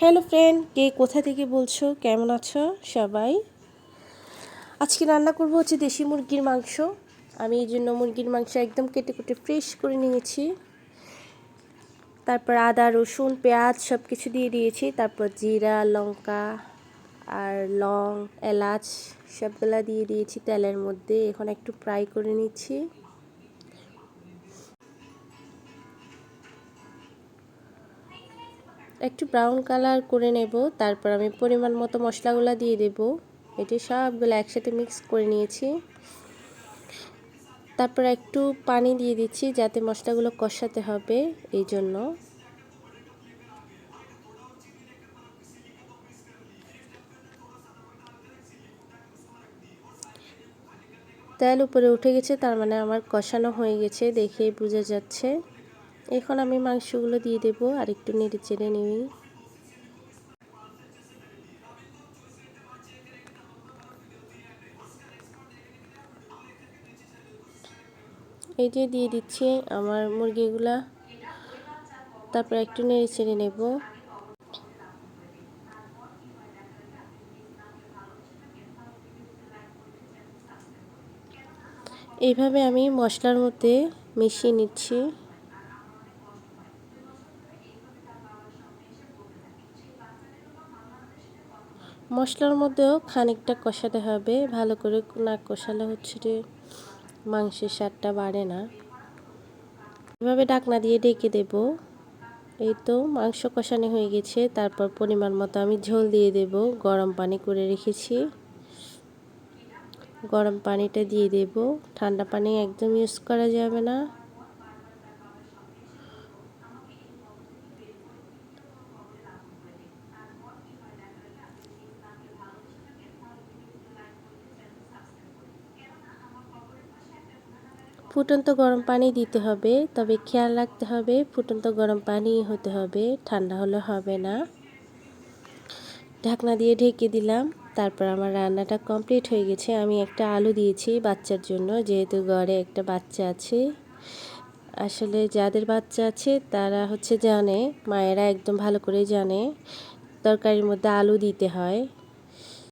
Hello friend কে কোথা থেকে বলছো? কেমন আছো সবাই? আজকে রান্না করব হচ্ছে দেশি মুরগির মাংস। আমি এই জন্য মুরগির মাংস একদম কেটে কেটে ফ্রেশ করে নিয়েছি। তারপর আদা, রসুন, পেঁয়াজ সব কিছু দিয়ে দিয়েছি। তারপর জিরা, লঙ্কা আর লং, এলাচ সবগুলা দিয়ে দিয়েছি তেলের মধ্যে। এখন একটু ফ্রাই করে নিচ্ছি। একটু ব্রাউন কালার করে নেব, তারপর আমি পরিমাণ মতো মশলাগুলো দিয়ে দেব। এটি সবগুলো একসাথে মিক্স করে নিয়েছি। তারপর একটু পানি দিয়ে দিচ্ছি যাতে মশলাগুলো কষাতে হবে, এই জন্য। তেল উপরে উঠে গেছে, তার মানে আমার কষানো হয়ে গেছে, দেখেই বোঝা যাচ্ছে। এখন আমি মাংসগুলো দিয়ে দেব আর একটু নেড়ে চেড়ে নিই। এই যে দিয়ে দিচ্ছি আমার মুরগিগুলা। তারপর একটু নেড়ে চেড়ে নেব। এইভাবে আমি মশলার মধ্যে মিশিয়ে নিচ্ছি। মশলার মধ্যেও খানিকটা কষাতে হবে। ভালো করে না কষালে হচ্ছে যে মাংসের স্বাদটা বাড়ে না। এভাবে ডাকনা দিয়ে ডেকে দেব। এই তো মাংস কষানো হয়ে গেছে। তারপর পরিমাণ মতো আমি ঝোল দিয়ে দেব। গরম পানি করে রেখেছি। গরম পানিটা দিয়ে দেব। ঠান্ডা পানি একদম ইউজ করা যাবে না। ফুটন্ত গরম পানি দিতে হবে, তবে খেয়াল রাখতে হবে ফুটন্ত গরম পানি হতে হবে, ঠান্ডা হলে হবে না। ঢাকনা দিয়ে ঢেকে দিলাম, তারপর আমার রান্নাটা কমপ্লিট হয়ে গেছে। আমি একটা আলু দিয়েছি বাচ্চার জন্য, যেহেতু ঘরে একটা বাচ্চা আছে। আসলে যাদের বাচ্চা আছে, তারা হচ্ছে জানে, মায়েরা একদম ভালো করে জানে, তরকারির মধ্যে আলু দিতে হয়।